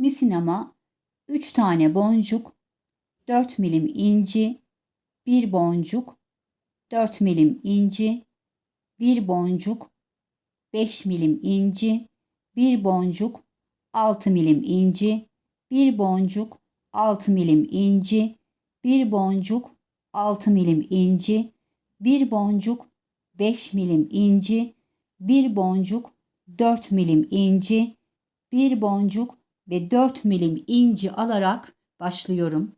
Misinama 3 tane boncuk, 4 milim inci, 1 boncuk, 4 milim inci, 1 boncuk, 5 milim inci, 1 boncuk, 6 milim inci, 1 boncuk, 6 milim inci, 1 boncuk, 6 milim inci, 1 boncuk, 5 milim inci, 1 boncuk, 4 milim inci, 1 boncuk ve 4 milim inci alarak başlıyorum.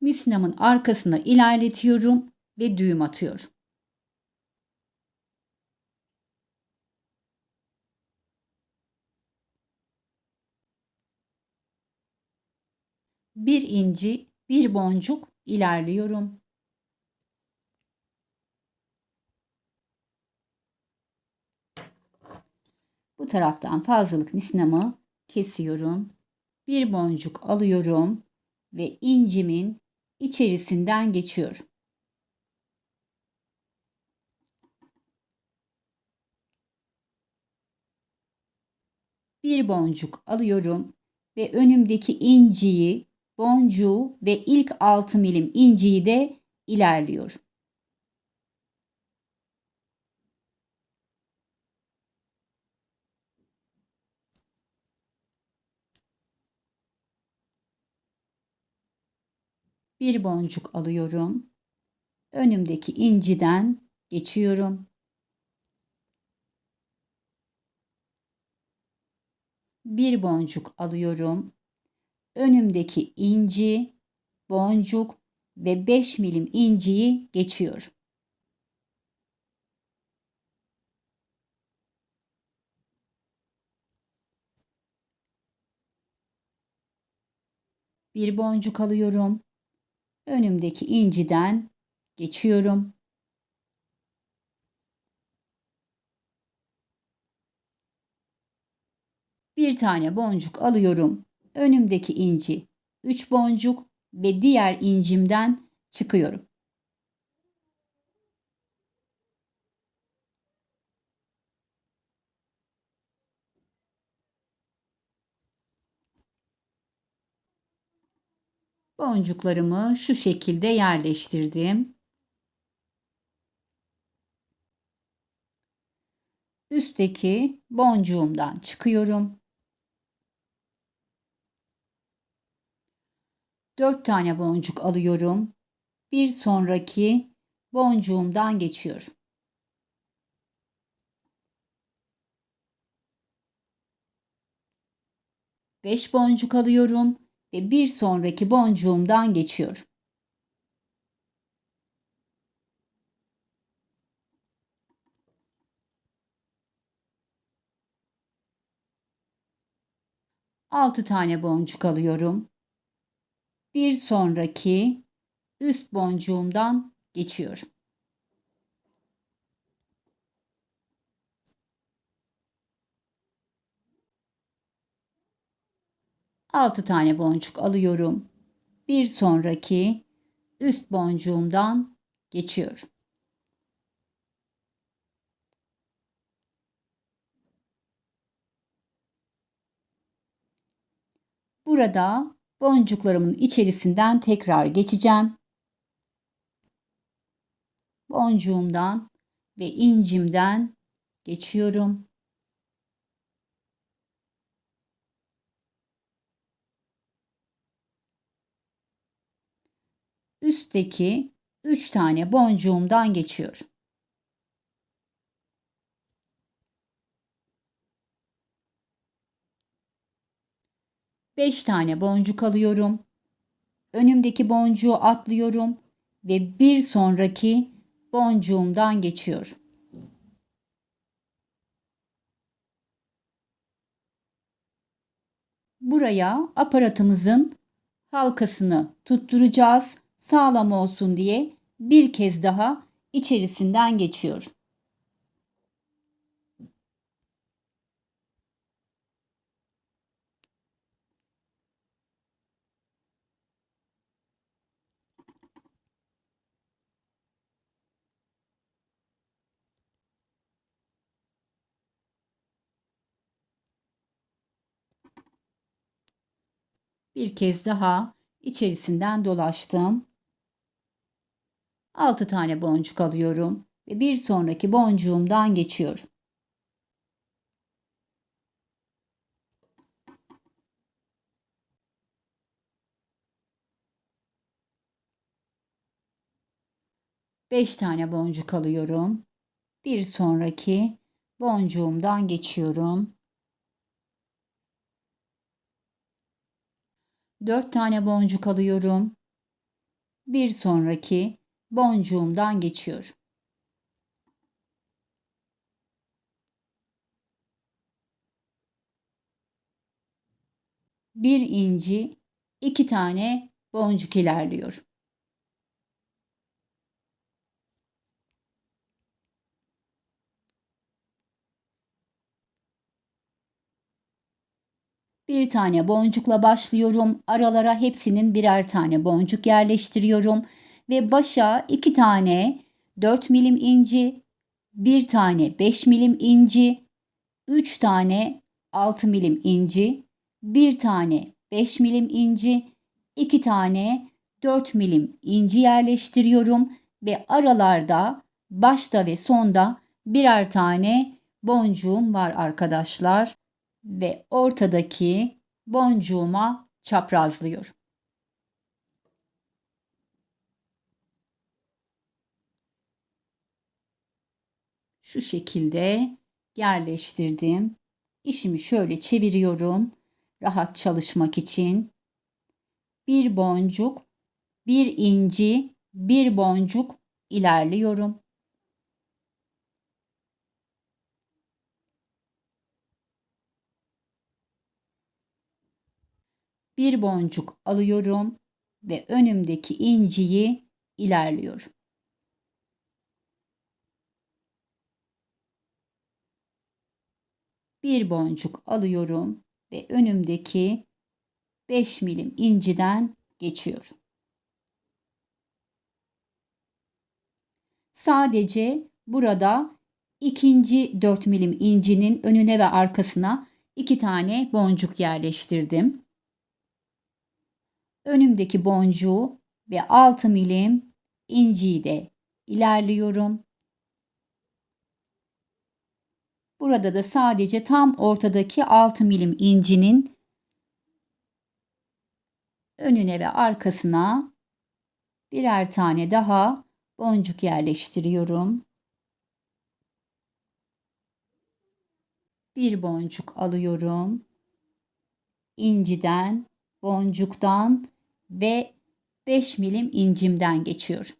Misinamın arkasına ilerletiyorum ve düğüm atıyorum. Bir inci, bir boncuk ilerliyorum. Bu taraftan fazlalık misinamı kesiyorum. Bir boncuk alıyorum ve incimin içerisinden geçiyorum. Bir boncuk alıyorum ve önümdeki inciyi, boncuğu ve ilk 6 milim inciyi de ilerliyorum. Bir boncuk alıyorum. Önümdeki inciden geçiyorum. Bir boncuk alıyorum. Önümdeki inci, boncuk ve 5 milim inciyi geçiyorum. Bir boncuk alıyorum önümdeki inciden geçiyorum. Bir tane boncuk alıyorum. Önümdeki inci 3 boncuk ve diğer incimden çıkıyorum. Boncuklarımı şu şekilde yerleştirdim. Üstteki boncuğumdan çıkıyorum. 4 tane boncuk alıyorum. Bir sonraki boncuğumdan geçiyorum. Beş boncuk alıyorum ve bir sonraki boncuğumdan geçiyorum. Altı tane boncuk alıyorum. Bir sonraki üst boncuğumdan geçiyorum. 6 tane boncuk alıyorum. Bir sonraki üst boncuğumdan geçiyorum. Burada boncuklarımın içerisinden tekrar geçeceğim. Boncuğumdan ve incimden geçiyorum. Üstteki 3 tane boncuğumdan geçiyorum. Beş tane boncuk alıyorum. Önümdeki boncuğu atlıyorum ve bir sonraki boncuğumdan geçiyorum. Buraya aparatımızın halkasını tutturacağız sağlam olsun diye bir kez daha içerisinden geçiyor. Bir kez daha içerisinden dolaştım. 6 tane boncuk alıyorum ve bir sonraki boncuğumdan geçiyorum. Beş tane boncuk alıyorum. Bir sonraki boncuğumdan geçiyorum. 4 tane boncuk alıyorum. Bir sonraki boncuğumdan geçiyorum. Bir inci, iki tane boncuk ilerliyor. Bir tane boncukla başlıyorum. Aralara hepsinin birer tane boncuk yerleştiriyorum. Ve başa iki tane 4 milim inci, bir tane 5 milim inci, 3 tane 6 milim inci, bir tane 5 milim inci, iki tane 4 milim inci yerleştiriyorum ve aralarda başta ve sonda birer tane boncuğum var arkadaşlar ve ortadaki boncuğuma çaprazlıyorum. Şu şekilde yerleştirdim. İşimi şöyle çeviriyorum. Rahat çalışmak için. Bir boncuk, bir inci, bir boncuk ilerliyorum. bir boncuk alıyorum ve önümdeki inciyi ilerliyorum. Bir boncuk alıyorum ve önümdeki 5 milim inciden geçiyorum. Sadece burada ikinci 4 milim incinin önüne ve arkasına iki tane boncuk yerleştirdim önümdeki boncuğu ve 6 milim inciyi de ilerliyorum. Burada da sadece tam ortadaki 6 milim incinin önüne ve arkasına birer tane daha boncuk yerleştiriyorum. Bir boncuk alıyorum. İnciden, boncuktan ve 5 milim incimden geçiyor.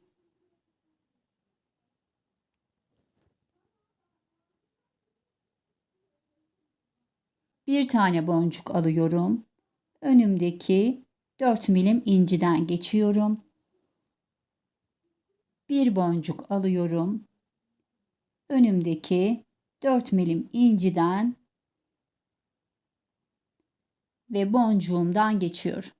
Bir tane boncuk alıyorum. Önümdeki 4 milim inciden geçiyorum. Bir boncuk alıyorum. Önümdeki 4 milim inciden ve boncuğumdan geçiyorum.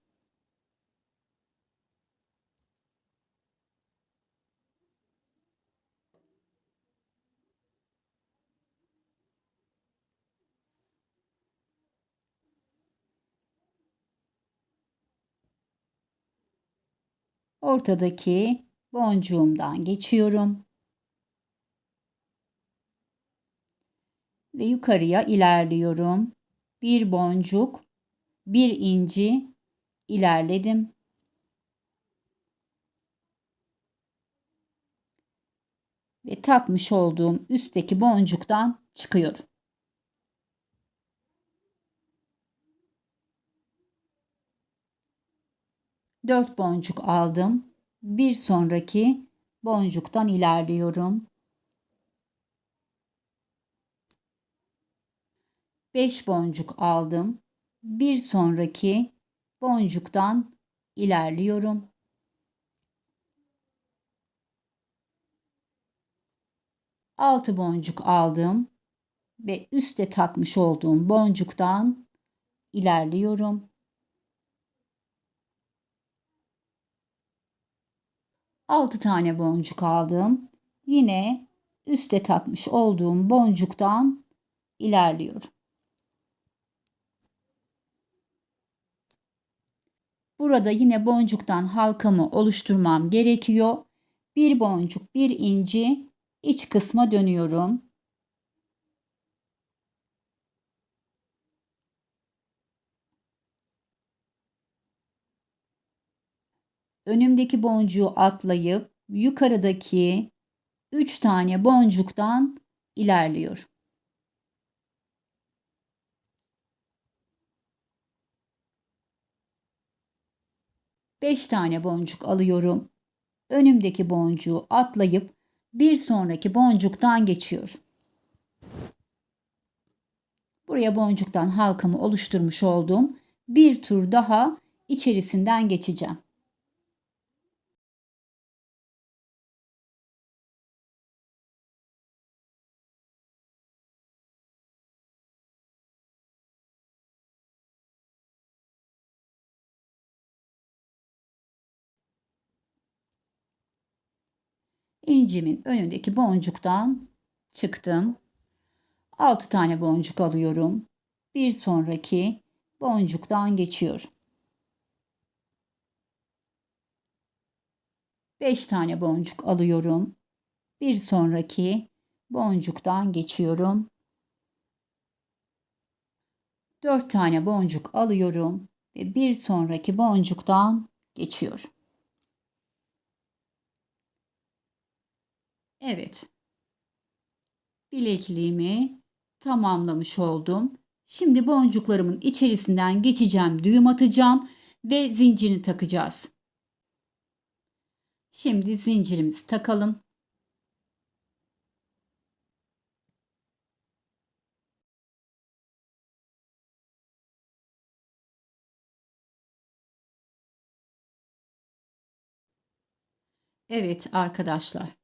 Ortadaki boncuğumdan geçiyorum. Ve yukarıya ilerliyorum. Bir boncuk, bir inci ilerledim. Ve takmış olduğum üstteki boncuktan çıkıyorum. 4 boncuk aldım. Bir sonraki boncuktan ilerliyorum. 5 boncuk aldım. Bir sonraki boncuktan ilerliyorum. Altı boncuk aldım ve üste takmış olduğum boncuktan ilerliyorum. 6 tane boncuk aldım. Yine üste takmış olduğum boncuktan ilerliyorum. Burada yine boncuktan halkamı oluşturmam gerekiyor. Bir boncuk, bir inci iç kısma dönüyorum. Önümdeki boncuğu atlayıp yukarıdaki 3 tane boncuktan ilerliyorum. Beş tane boncuk alıyorum. Önümdeki boncuğu atlayıp bir sonraki boncuktan geçiyorum. Buraya boncuktan halkamı oluşturmuş oldum. Bir tur daha içerisinden geçeceğim. İncimin önündeki boncuktan çıktım. 6 tane boncuk alıyorum. Bir sonraki boncuktan geçiyorum. 5 tane boncuk alıyorum. Bir sonraki boncuktan geçiyorum. 4 tane boncuk alıyorum ve bir sonraki boncuktan geçiyorum. Evet. Bilekliğimi tamamlamış oldum. Şimdi boncuklarımın içerisinden geçeceğim, düğüm atacağım ve zincirini takacağız. Şimdi zincirimizi takalım. Evet arkadaşlar.